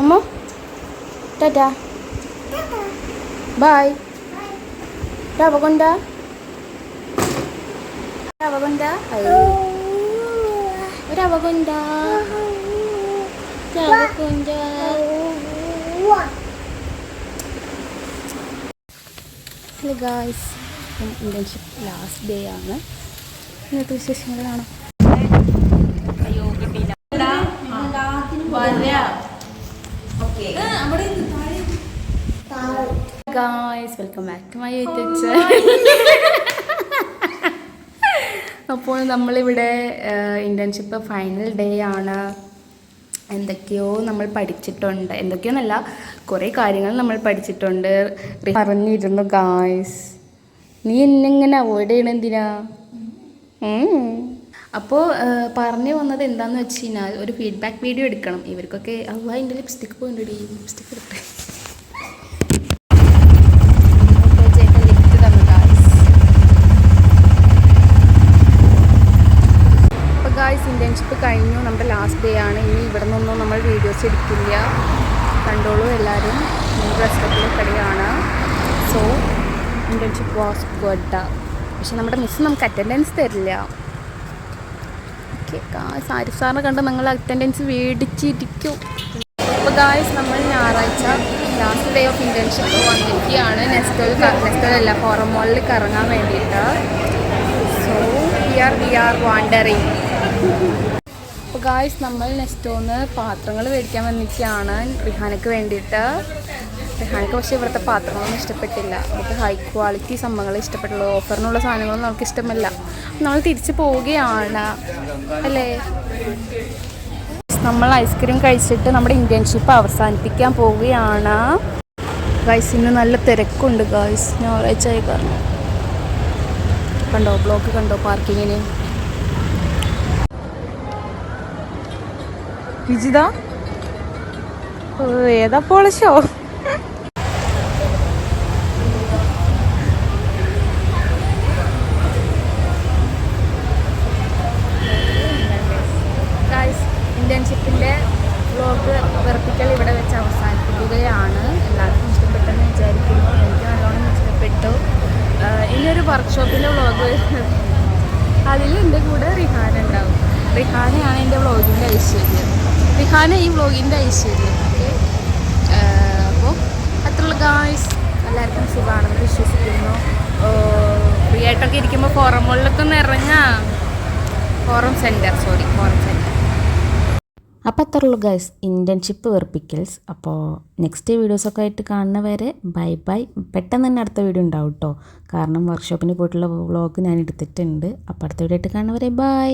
അമ്മ ടാറ്റാ ബായ് രാവ കൊണ്ട രാവ കൊണ്ട ഒരു കൊണ്ട രാവ കൊണ്ട hello guys internship last day ആണ്. ഇന്നത്തെ വിശേഷങ്ങൾ കാണാം. Guys welcome back to my YouTube channel അപ്പോൾ നമ്മളിവിടെ ഇന്റേൺഷിപ്പ് ഫൈനൽ ഡേ ആണ്. എന്തൊക്കെയോ നമ്മൾ പഠിച്ചിട്ടുണ്ട്. എന്തൊക്കെയോന്നല്ല കുറേ കാര്യങ്ങൾ നമ്മൾ പഠിച്ചിട്ടുണ്ട്. പറഞ്ഞിരുന്നു ഗായ്സ് നീ എന്നെങ്ങനെ അവോയ്ഡ് ചെയ്യണം എന്തിനാ? അപ്പോൾ പറഞ്ഞു വന്നത് എന്താണെന്ന് വെച്ച് കഴിഞ്ഞാൽ ഒരു ഫീഡ്ബാക്ക് വീഡിയോ എടുക്കണം. ഇവർക്കൊക്കെ അല്ല എന്റെ ലിപ്സ്റ്റിക്ക് പോയിട്ടുണ്ട് ലിപ്സ്റ്റിക്ക് എടുത്തേ. കഴിഞ്ഞു. നമ്മുടെ ലാസ്റ്റ് ഡേ ആണ്. ഇനി ഇവിടെ നിന്നൊന്നും നമ്മൾ വീഡിയോസ് എടുക്കില്ല. കണ്ടോളൂ എല്ലാവരും റെസ്റ്റോറന്റിൽ കളിയാണ് സോ ഇന്റേൺഷിപ്പ് വാസ് ഗുഡ് പക്ഷെ നമ്മുടെ മിസ് നമുക്ക് അറ്റൻഡൻസ് തരില്ല. ഓക്കെ സാരി സാറിനെ കണ്ട് നിങ്ങൾ അറ്റൻഡൻസ് മേടിച്ചിരിക്കും. അപ്പോൾ ഗായ്സ് നമ്മൾ ഞായറാഴ്ച ലാസ്റ്റ് ഡേ ഓഫ് ഇന്റേൺഷിപ്പ് വന്നിരിക്കുകയാണ്. നെക്സ്റ്റ് നെക്സ്റ്റ് അല്ല ഫോറം മോളിൽ കറങ്ങാൻ വേണ്ടിയിട്ട്. So we are we are wandering അപ്പോൾ ഗായ്സ് നമ്മൾ നെക്സ്റ്റോന്ന് പാത്രങ്ങൾ മേടിക്കാൻ വന്നിരിക്കുകയാണ്. റിഹാനക്ക് വേണ്ടിയിട്ട്. റിഹാനക്ക് പക്ഷേ ഇവിടുത്തെ പാത്രങ്ങളൊന്നും ഇഷ്ടപ്പെട്ടില്ല. നമുക്ക് ഹൈ ക്വാളിറ്റി സംഭവങ്ങൾ ഇഷ്ടപ്പെട്ടുള്ളൂ. ഓഫറിനുള്ള സാധനങ്ങളൊന്നും നമുക്ക് ഇഷ്ടമല്ല. നമ്മൾ തിരിച്ചു പോവുകയാണ്. അല്ലേ? നമ്മൾ ഐസ്ക്രീം കഴിച്ചിട്ട് നമ്മുടെ ഇന്റേൺഷിപ്പ് അവസാനിപ്പിക്കാൻ പോവുകയാണ്. ഗൈസ് ഇന്ന് നല്ല തിരക്കുണ്ട് ഗൈസ് ഞായറാഴ്ച ആയി കാരണം. കണ്ടോ ബ്ലോക്ക് കണ്ടോ പാർക്കിങ്ങിന് വിജിത? ഏതാ ഷോ ഗൈസ് ഇന്റേൺഷിപ്പിന്റെ വ്ലോഗ് വെറുപ്പിക്കൽ ഇവിടെ വെച്ച് അവസാനിപ്പിക്കുകയാണ്. എല്ലാവർക്കും ഇഷ്ടപ്പെട്ടെന്ന് വിചാരിക്കുന്നു. എനിക്ക് നല്ലോണം ഇഷ്ടപ്പെട്ടു. ഇനിയൊരു വർക്ക്ഷോപ്പിന്റെ വ്ലോഗ് അതിൽ എന്റെ കൂടെ റിഹാന ഉണ്ടാവും. റിഹാനയാണ് എന്റെ വ്ളോഗിന്റെ ഐശ്വര്യം. റിഹാന ഈ വ്ളോഗിന്റെ ഐശ്വര്യം. ഓക്കെ? അപ്പോൾ അത്രയുള്ള ഗായ്സ് എല്ലാവർക്കും സുഖമാണെന്ന് വിശ്വസിക്കുന്നു. ഫ്രീ ആയിട്ടൊക്കെ ഇരിക്കുമ്പോൾ ഫോറം മുകളിലൊക്കെ ഒന്ന് ഇറങ്ങാം. Forum centre sorry Forum centre അപ്പോൾ അത്ര ഉള്ളൂ ഗൈസ് ഇന്റേൺഷിപ്പ് വെറുപ്പിക്കൽസ് അപ്പോൾ നെക്സ്റ്റ് വീഡിയോസൊക്കെ ആയിട്ട് കാണുന്നവരെ ബൈ ബൈ പെട്ടെന്ന് തന്നെ അടുത്ത വീഡിയോ ഉണ്ടാവും കേട്ടോ കാരണം വർക്ക്ഷോപ്പിന് പോയിട്ടുള്ള വ്ളോഗ് ഞാൻ എടുത്തിട്ടുണ്ട്. അപ്പോൾ അടുത്ത വീഡിയോ ആയിട്ട് കാണുന്നവരെ ബൈ